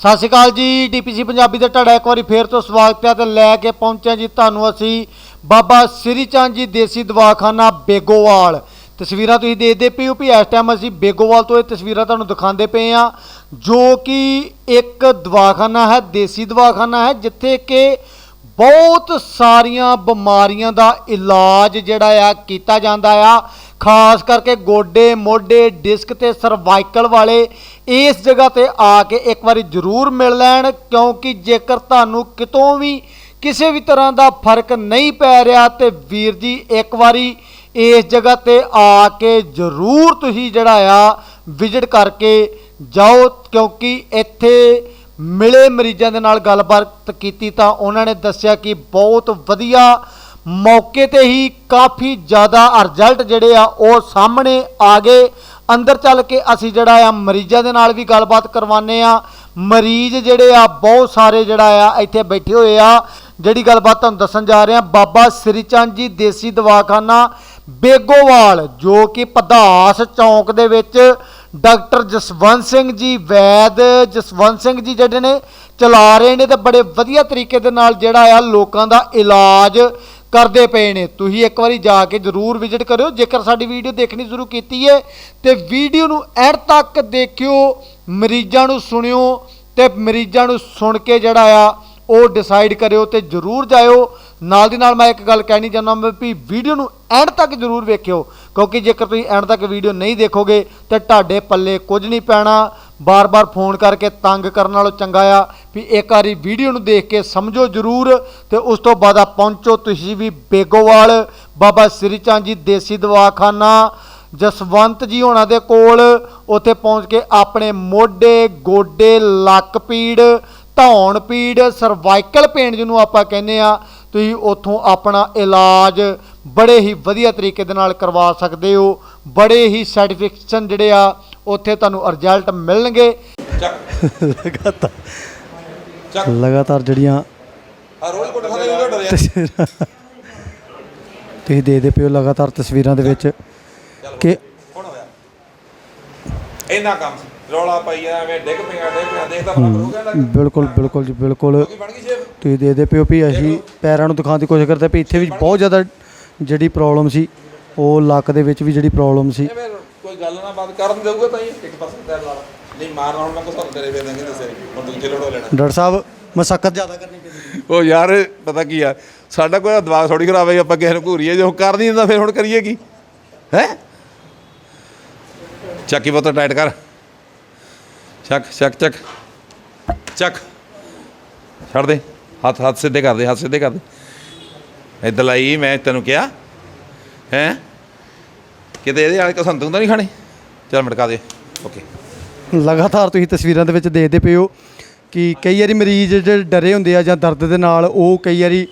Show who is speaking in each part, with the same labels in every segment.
Speaker 1: ਸਤਿ ਸ਼੍ਰੀ ਅਕਾਲ ਜੀ, ਡੀਪੀਸੀ ਪੰਜਾਬੀ ਦੇ ਤੁਹਾਡਾ ਇੱਕ ਵਾਰੀ ਫੇਰ ਤੋਂ ਸਵਾਗਤ ਹੈ ਤੇ ਲੈ ਕੇ ਪਹੁੰਚੇ ਜੀ ਤੁਹਾਨੂੰ ਅਸੀਂ ਬਾਬਾ ਸ੍ਰੀ ਚੰਦ ਜੀ ਦੇਸੀ ਦਵਾਖਾਨਾ ਬੇਗੋਵਾਲ। ਤਸਵੀਰਾਂ ਤੁਸੀਂ ਦੇਖਦੇ ਪਏ ਹੋ ਵੀ ਇਸ ਟਾਈਮ ਅਸੀਂ ਬੇਗੋਵਾਲ ਤੋਂ ਇਹ ਤਸਵੀਰਾਂ ਤੁਹਾਨੂੰ ਦਿਖਾਉਂਦੇ ਪਏ ਆ ਜੋ ਕਿ ਇੱਕ ਦਵਾਖਾਨਾ ਹੈ, ਦੇਸੀ ਦਵਾਖਾਨਾ ਹੈ, ਜਿੱਥੇ ਕਿ ਬਹੁਤ ਸਾਰੀਆਂ ਬਿਮਾਰੀਆਂ ਦਾ ਇਲਾਜ ਜਿਹੜਾ ਆ ਕੀਤਾ ਜਾਂਦਾ ਆ। ਖਾਸ ਕਰਕੇ ਗੋਡੇ, ਮੋਢੇ ਡਿਸਕ ਤੇ ਸਰਵਾਈਕਲ ਵਾਲੇ ਇਸ ਜਗ੍ਹਾ ਤੇ ਆ ਕੇ ਇੱਕ ਵਾਰੀ ਜ਼ਰੂਰ ਮਿਲ ਲੈਣ, ਕਿਉਂਕਿ ਜੇਕਰ ਤੁਹਾਨੂੰ ਕਿਤੋਂ ਵੀ ਕਿਸੇ ਵੀ ਤਰ੍ਹਾਂ ਦਾ ਫ਼ਰਕ ਨਹੀਂ ਪੈ ਰਿਹਾ ਤੇ ਵੀਰ ਜੀ ਇੱਕ ਵਾਰੀ ਇਸ ਜਗ੍ਹਾ ਤੇ ਆ ਕੇ ਜ਼ਰੂਰ ਤੁਸੀਂ ਜਿਹੜਾ ਆ ਵਿਜ਼ਿਟ ਕਰਕੇ ਜਾਓ, ਕਿਉਂਕਿ ਇੱਥੇ ਮਿਲੇ ਮਰੀਜ਼ਾਂ ਦੇ ਨਾਲ ਗੱਲਬਾਤ ਕੀਤੀ ਤਾਂ ਉਹਨਾਂ ਨੇ ਦੱਸਿਆ ਕਿ ਬਹੁਤ ਵਧੀਆ ਮੌਕੇ ਤੇ ਹੀ ਕਾਫੀ ਜ਼ਿਆਦਾ ਰਿਜ਼ਲਟ ਜਿਹੜੇ ਆ ਉਹ ਸਾਹਮਣੇ ਆ ਗਏ। ਅੰਦਰ ਚੱਲ ਕੇ ਅਸੀਂ ਜਿਹੜਾ ਆ ਮਰੀਜ਼ਾਂ ਦੇ ਨਾਲ ਵੀ ਗੱਲਬਾਤ ਕਰਵਾਉਂਦੇ ਆ ਮਰੀਜ਼ ਜਿਹੜੇ ਆ, ਬਹੁਤ ਸਾਰੇ ਜਿਹੜਾ ਆ ਇੱਥੇ ਬੈਠੇ ਹੋਏ ਆ। ਜਿਹੜੀ ਗੱਲਬਾਤ ਤੁਹਾਨੂੰ ਦੱਸਣ ਜਾ ਰਹੇ ਆ ਬਾਬਾ ਸ੍ਰੀ ਚੰਦ ਜੀ ਦੇਸੀ ਦਵਾਖਾਨਾ, ਬੇਗੋਵਾਲ, ਜੋ ਕਿ ਪਧਾਸ ਚੌਂਕ ਦੇ ਵਿੱਚ ਡਾਕਟਰ ਜਸਵੰਤ ਸਿੰਘ ਜੀ, ਵੈਦ ਜਸਵੰਤ ਸਿੰਘ ਜੀ ਜਿਹੜੇ ਨੇ, ਚਲਾ ਰਹੇ ਨੇ ਤੇ ਬੜੇ ਵਧੀਆ ਤਰੀਕੇ ਦੇ ਨਾਲ ਜਿਹੜਾ ਆ ਲੋਕਾਂ ਦਾ ਇਲਾਜ ਕਰਦੇ ਪਏ ਨੇ। ਤੁਸੀਂ ਇੱਕ ਵਾਰੀ ਜਾ ਕੇ ਜਰੂਰ ਵਿਜ਼ਿਟ ਕਰਿਓ। ਜੇਕਰ ਸਾਡੀ ਵੀਡੀਓ ਦੇਖਣੀ ਸ਼ੁਰੂ ਕੀਤੀ ਹੈ, ਤੇ ਵੀਡੀਓ ਨੂੰ ਐਂਡ ਤੱਕ ਦੇਖਿਓ, ਮਰੀਜ਼ਾਂ ਨੂੰ ਸੁਣਿਓ, ਤੇ ਮਰੀਜ਼ਾਂ ਨੂੰ ਸੁਣ ਕੇ ਜਿਹੜਾ ਆ, ਉਹ ਡਿਸਾਈਡ ਕਰਿਓ ਤੇ ਜਰੂਰ ਜਾਇਓ। ਨਾਲ ਦੀ ਨਾਲ ਮੈਂ ਇੱਕ ਗੱਲ ਕਹਿਣੀ ਚਾਹੁੰਦਾ ਮੈਂ ਵੀ ਵੀਡੀਓ ਨੂੰ ਐਂਡ ਤੱਕ ਜਰੂਰ ਵੇਖਿਓ, ਕਿਉਂਕਿ ਜੇਕਰ ਤੁਸੀਂ ਐਂਡ ਤੱਕ ਵੀਡੀਓ ਨਹੀਂ ਦੇਖੋਗੇ, ਤਾਂ ਤੁਹਾਡੇ ਪੱਲੇ ਕੁਝ ਨਹੀਂ ਪੈਣਾ। ਬਾਰ-ਬਾਰ ਫੋਨ ਕਰਕੇ ਤੰਗ ਕਰਨ ਨਾਲੋਂ ਚੰਗਾ ਆ। ਵੀ ਇੱਕ ਵਾਰੀ ਵੀਡੀਓ ਨੂੰ ਦੇਖ ਕੇ ਸਮਝੋ ਜਰੂਰ ਤੇ ਉਸ ਤੋਂ ਬਾਅਦ ਆ ਪਹੁੰਚੋ ਤੁਸੀਂ ਵੀ ਬੇਗੋਵਾਲ ਬਾਬਾ ਸ੍ਰੀ ਚੰਦ ਜੀ ਦੇਸੀ ਦਵਾਖਾਨਾ ਜਸਵੰਤ ਜੀ ਹੋਣਾ ਦੇ ਕੋਲ ਉੱਥੇ ਪਹੁੰਚ ਕੇ ਆਪਣੇ ਮੋਢੇ ਗੋਡੇ ਲੱਕ ਪੀੜ ਧੌਣ ਪੀੜ ਸਰਵਾਈਕਲ ਪੇਨ ਜਿਹਨੂੰ ਆਪਾਂ ਕਹਿੰਦੇ ਆ ਤੁਸੀਂ ਉੱਥੋਂ ਆਪਣਾ ਇਲਾਜ ਬੜੇ ਹੀ ਵਧੀਆ ਤਰੀਕੇ ਦੇ ਨਾਲ ਕਰਵਾ ਸਕਦੇ ਹੋ। ਬੜੇ ਹੀ ਸਰਟੀਫਿਕੇਸ਼ਨ ਜਿਹੜੇ ਆ ਉੱਥੇ ਤੁਹਾਨੂੰ ਰਿਜ਼ਲਟ ਮਿਲਣਗੇ।
Speaker 2: ਲਗਾਤਾਰ। ਲਗਾਤਾਰ ਜਿਹੜੀਆਂ
Speaker 3: ਆ ਰੋਜ਼ ਕੋਟ ਖਾਦਾ ਜਿਹੜਾ ਡਰਿਆ
Speaker 2: ਤੁਸੀਂ ਦੇਖਦੇ ਪਿਓ ਲਗਾਤਾਰ ਤਸਵੀਰਾਂ ਦੇ ਵਿੱਚ ਕਿ
Speaker 3: ਹੁਣ ਹੋਇਆ? ਇੰਨਾ ਕੰਮ ਸੀ। ਰੌਲਾ ਪਾਈ ਆ ਐਵੇਂ ਡਿੱਗ ਪਿਆ ਡਿੱਗ ਪਿਆ ਦੇਖਦਾ ਬਣਾ ਹੋ ਗਿਆ ਲੱਗ
Speaker 2: ਬਿਲਕੁਲ ਬਿਲਕੁਲ ਜੀ ਬਿਲਕੁਲ।
Speaker 3: ਕੀ ਬਣ ਗਈ ਸ਼ੇਪ
Speaker 2: ਤੁਸੀਂ ਦੇਖਦੇ ਪਿਓ ਵੀ ਅਸੀਂ ਪੈਰਾਂ ਨੂੰ ਦਿਖਾਉਣ ਦੀ ਕੋਸ਼ਿਸ਼ ਕਰਦੇ ਪਏ ਇੱਥੇ ਵੀ ਬਹੁਤ ਜ਼ਿਆਦਾ ਜਿਹੜੀ ਪ੍ਰੋਬਲਮ ਸੀ ਉਹ ਲੱਕ ਦੇ ਵਿੱਚ ਵੀ ਜਿਹੜੀ ਪ੍ਰੋਬਲਮ ਸੀ।
Speaker 3: ਕੋਈ ਗੱਲ ਨਾ ਬਾਤ ਕਰਨ ਦੇਊਗਾ ਤਾਂ ਹੀ ਇੱਕ ਪਾਸੇ ਤੈਰ ਲਾ ਲਾ। ਨਹੀਂ ਮਾਰਨਾ ਹੁਣ ਮੈਂ ਕੋ ਸਾਨੂੰ ਤੇਰੇ ਫੇਰ ਦੇਂਗੇ ਦੱਸੇ ਹੁਣ ਦੂਜੇ ਲੋੜੋ ਲੈਣਾ
Speaker 2: ਡਾਕਟਰ ਸਾਹਿਬ ਮਸਕਤ ਜ਼ਿਆਦਾ ਕਰਨੀ ਪੈਂਦੀ
Speaker 3: ਉਹ ਯਾਰ ਪਤਾ ਕੀ ਆ? ਸਾਡਾ ਕੋਈ ਦਿਮਾਗ ਥੋੜੀ ਖਰਾਬ ਹੈ ਆਪਾਂ ਕਿਸੇ ਨੂੰ ਘੂਰੀਏ ਜੋ ਕਰ ਨਹੀਂ ਦਿੰਦਾ ਫਿਰ ਹੁਣ ਕਰੀਏ ਕੀ? ਹੈ? ਚੱਕੀ ਬੋਤਲ ਟਾਈਟ ਕਰ। ਚੱਕ ਚੱਕ ਚੱਕ। ਚੱਕ। ਛੱਡ ਦੇ। ਹੱਥ ਹੱਥ ਸਿੱਧੇ ਕਰ ਦੇ ਹੱਥ ਸਿੱਧੇ ਕਰ ਦੇ। ਇੱਧਰ ਲਾਈ ਮੈਂ ਤੈਨੂੰ ਕਿਹਾ। ਹੈ? ਕਿਤੇ ਇਹਦੇ ਵਾਲੇ ਕੋ ਸੰਤੂ ਤਾਂ ਨਹੀਂ ਖਾਣੇ? ਚੱਲ ਮਟਕਾ ਦੇ। ਓਕੇ।
Speaker 2: ਲਗਾਤਾਰ ਤੁਸੀਂ ਤਸਵੀਰਾਂ ਦੇ ਵਿੱਚ ਦੇਖਦੇ ਪਏ ਹੋ ਕਿ ਕਈ ਵਾਰੀ ਮਰੀਜ਼ ਜਿਹੜੇ ਡਰੇ ਹੁੰਦੇ ਆ ਜਾਂ ਦਰਦ ਦੇ ਨਾਲ, ਉਹ ਕਈ ਵਾਰੀ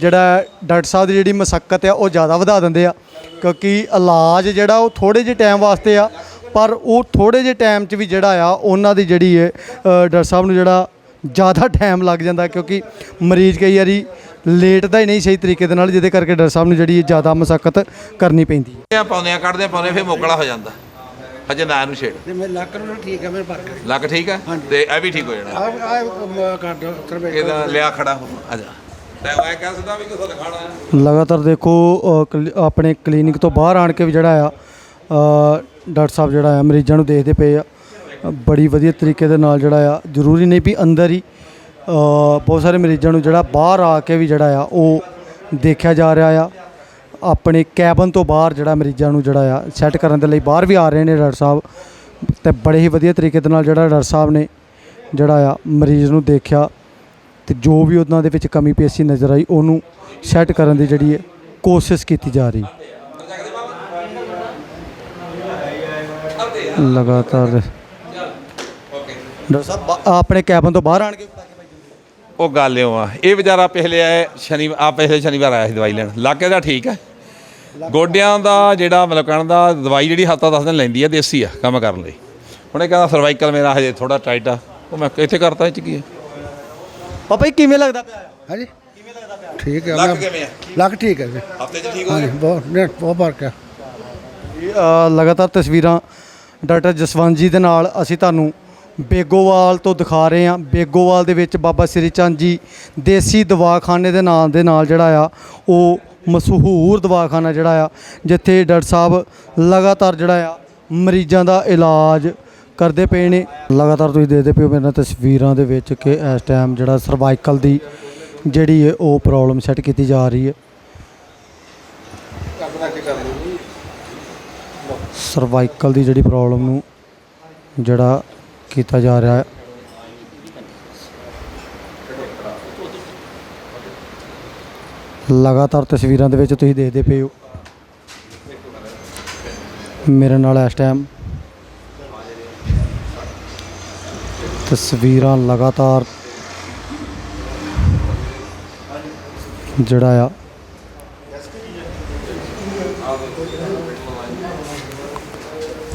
Speaker 2: ਜਿਹੜਾ ਡਾਕਟਰ ਸਾਹਿਬ ਦੀ ਜਿਹੜੀ ਮਸਕਤ ਆ, ਉਹ ਜ਼ਿਆਦਾ ਵਧਾ ਦਿੰਦੇ ਆ। ਕਿਉਂਕਿ ਇਲਾਜ ਜਿਹੜਾ ਉਹ ਥੋੜੇ ਜਿਹੇ ਟਾਈਮ ਵਾਸਤੇ ਆ, ਪਰ ਉਹ ਥੋੜੇ ਜਿਹੇ ਟਾਈਮ 'ਚ ਵੀ ਜਿਹੜਾ ਆ, ਉਹਨਾਂ ਦੀ ਜਿਹੜੀ ਹੈ ਡਾਕਟਰ ਸਾਹਿਬ ਨੂੰ ਜਿਹੜਾ ਜ਼ਿਆਦਾ ਟਾਈਮ ਲੱਗ ਜਾਂਦਾ। ਕਿਉਂਕਿ ਮਰੀਜ਼ ਕਈ ਵਾਰੀ ਲੇਟ ਦਾ ਹੀ ਨਹੀਂ ਸਹੀ ਤਰੀਕੇ ਦੇ ਨਾਲ, ਜਿਹਦੇ ਕਰਕੇ ਡਾਕਟਰ ਸਾਹਿਬ ਨੂੰ ਜਿਹੜੀ ਜ਼ਿਆਦਾ ਮਸਕਤ ਕਰਨੀ ਪੈਂਦੀ। ਹੈ
Speaker 3: ਪਾਉਂਦੇ ਆ ਕੱਢਦੇ ਪਾਉਂਦੇ ਫਿਰ ਮੋਕਲਾ ਹੋ ਜਾਂਦਾ। ਹਜੇ ਨਾ ਇਹਨੂੰ ਛੇੜ।
Speaker 4: ਤੇ ਮੇਰੇ ਲੱਕ ਨੂੰ ਠੀਕ ਹੈ ਮੇਰੇ ਪਰ
Speaker 3: ਲੱਕ ਠੀਕ ਆ? ਤੇ ਇਹ ਵੀ ਠੀਕ ਹੋ ਜਾਣਾ।
Speaker 4: ਆ ਆ ਕਰ ਦੋ ਸਰਵੇ
Speaker 3: ਇਹਦਾ ਲਿਆ ਖੜਾ ਹੋ। ਆ ਜਾ। ਤੇ ਮੈਂ ਕਹਿ ਸਕਦਾ ਵੀ ਕਿਥੋਂ ਦਿਖਾਣਾ ਹੈ।
Speaker 2: ਲਗਾਤਾਰ ਦੇਖੋ ਅ, ਕਲ- ਆਪਣੇ ਕਲੀਨਿਕ ਤੋਂ ਬਾਹਰ ਆਣ ਕੇ ਵੀ ਜਿਹੜਾ ਆ ਅ, ਡਾਕਟਰ ਸਾਹਿਬ ਜਿਹੜਾ ਆ ਮਰੀਜ਼ਾਂ ਨੂੰ ਦੇਖਦੇ ਪਏ ਆ। ਅ, ਬੜੀ ਵਧੀਆ ਤਰੀਕੇ ਦੇ ਨਾਲ ਜਿਹੜਾ ਆ ਜ਼ਰੂਰੀ ਨਹੀਂ ਵੀ ਅੰਦਰ ਹੀ ਅ, ਬਹੁਤ ਸਾਰੇ ਮਰੀਜ਼ਾਂ ਨੂੰ ਜਿਹੜਾ ਬਾਹਰ ਆ ਕੇ ਵੀ ਜਿਹੜਾ ਆ ਉਹ ਦੇਖਿਆ ਜਾ ਰਿਹਾ ਆ। ਆਪਣੇ ਕੈਬਨ ਤੋਂ ਬਾਹਰ ਜਿਹੜਾ ਮਰੀਜ਼ਾਂ ਨੂੰ ਜਿਹੜਾ ਆ ਸੈੱਟ ਕਰਨ ਦੇ ਲਈ ਬਾਹਰ ਵੀ ਆ ਰਹੇ ਨੇ ਡਾਕਟਰ ਸਾਹਿਬ। ਤੇ ਬੜੇ ਹੀ ਵਧੀਆ ਤਰੀਕੇ ਦੇ ਨਾਲ ਜਿਹੜਾ ਡਾਕਟਰ ਸਾਹਿਬ ਨੇ ਜਿਹੜਾ ਆ ਮਰੀਜ਼ ਨੂੰ ਦੇਖਿਆ ਤੇ ਜੋ ਵੀ ਉਹਨਾਂ ਦੇ ਵਿੱਚ ਕਮੀ ਪੇਸ਼ੀ ਨਜ਼ਰ ਆਈ, ਉਹਨੂੰ ਸੈੱਟ ਕਰਨ ਦੀ ਜਿਹੜੀ ਹੈ ਕੋਸ਼ਿਸ਼ ਕੀਤੀ ਜਾ ਰਹੀ। ਲਗਾਤਾਰ ਡਾਕਟਰ ਸਾਹਿਬ, ਬਾ- ਆਪਣੇ ਕੈਬਨ ਤੋਂ ਬਾਹਰ ਆਣ ਕੇ
Speaker 3: ਉਹ ਗੱਲ ਇਉਂ ਆ, ਇਹ ਵਿਚਾਰਾ ਪਿਛਲੇ ਆਏ ਸ਼ਨੀ ਆ ਪਿਛਲੇ ਸ਼ਨੀਵਾਰ ਆਇਆ ਸੀ ਦਵਾਈ ਲੈਣ। ਲੱਕ ਦਾ ਠੀਕ ਹੈ। ਗੋਡਿਆਂ ਦਾ ਜਿਹੜਾ ਮਤਲਬ ਕਹਿਣ ਦਾ ਦਵਾਈ ਜਿਹੜੀ ਹਫ਼ਤਾ ਦਸ ਦਿਨ ਲੈਂਦੀ ਆ ਦੇਸੀ ਆ ਕੰਮ ਕਰਨ ਲਈ। ਹੁਣ ਇਹ ਕਹਿੰਦਾ ਸਰਵਾਈਕਲ ਮੇਰਾ ਹਜੇ ਥੋੜਾ ਟਾਈਟ ਆ। ਉਹ ਮੈਂ ਇੱਥੇ ਕਰਤਾ ਇਹ ਚ ਕੀ ਹੈ
Speaker 2: ਪਾਪਾ ਜੀ ਕਿਵੇਂ ਲੱਗਦਾ ਪਿਆ?
Speaker 4: ਹਾਂਜੀ। ਠੀਕ ਹੈ
Speaker 3: ਕਿਵੇਂ ਆ?
Speaker 4: ਲੱਕ ਠੀਕ ਹੈ ਜੀ।
Speaker 3: ਹਫ਼ਤੇ ਚ ਠੀਕ ਹੋ
Speaker 4: ਹਾਂਜੀ
Speaker 3: ਗਿਆ?
Speaker 4: ਬਹੁਤ ਨੇ ਬਹੁਤ ਫ਼ਰਕ ਹੈ
Speaker 2: ਲਗਾਤਾਰ ਤਸਵੀਰਾਂ ਡਾਕਟਰ ਜਸਵੰਤ ਜੀ ਦੇ ਨਾਲ ਅਸੀਂ ਤੁਹਾਨੂੰ ਬੇਗੋਵਾਲ ਤੋਂ ਦਿਖਾ ਰਹੇ ਹਾਂ। ਬੇਗੋਵਾਲ ਦੇ ਵਿੱਚ ਬਾਬਾ ਸ੍ਰੀ ਚੰਦ ਜੀ ਦੇਸੀ ਦਵਾਖਾਨੇ ਦੇ ਨਾਂ ਦੇ ਨਾਲ ਜਿਹੜਾ ਆ ਉਹ ਮਸ਼ਹੂਰ ਦਵਾਖਾਨਾ ਜਿਹੜਾ ਆ, ਜਿੱਥੇ ਡਾਕਟਰ ਸਾਹਿਬ ਲਗਾਤਾਰ ਜਿਹੜਾ ਆ, ਮਰੀਜ਼ਾਂ ਦਾ ਇਲਾਜ ਕਰਦੇ ਪਏ ਨੇ। ਲਗਾਤਾਰ ਤੁਸੀਂ ਦੇਖਦੇ ਪਏ ਹੋ ਮੇਰੇ ਨਾਲ ਤਸਵੀਰਾਂ ਦੇ ਵਿੱਚ ਕਿ ਇਸ ਟਾਈਮ ਜਿਹੜਾ ਸਰਵਾਈਕਲ ਦੀ ਜਿਹੜੀ ਹੈ ਉਹ ਪ੍ਰੋਬਲਮ ਸੈੱਟ ਕੀਤੀ ਜਾ ਰਹੀ ਹੈ। ਸਰਵਾਈਕਲ ਦੀ ਜਿਹੜੀ ਪ੍ਰੋਬਲਮ ਨੂੰ ਜਿਹੜਾ ਕੀਤਾ ਜਾ ਰਿਹਾ ਹੈ। ਲਗਾਤਾਰ ਤਸਵੀਰਾਂ ਦੇ ਵਿੱਚ ਤੁਸੀਂ ਦੇਖਦੇ ਪਏ ਹੋ। ਮੇਰੇ ਨਾਲ ਇਸ ਟਾਈਮ ਤਸਵੀਰਾਂ ਲਗਾਤਾਰ ਜਿਹੜਾ ਆ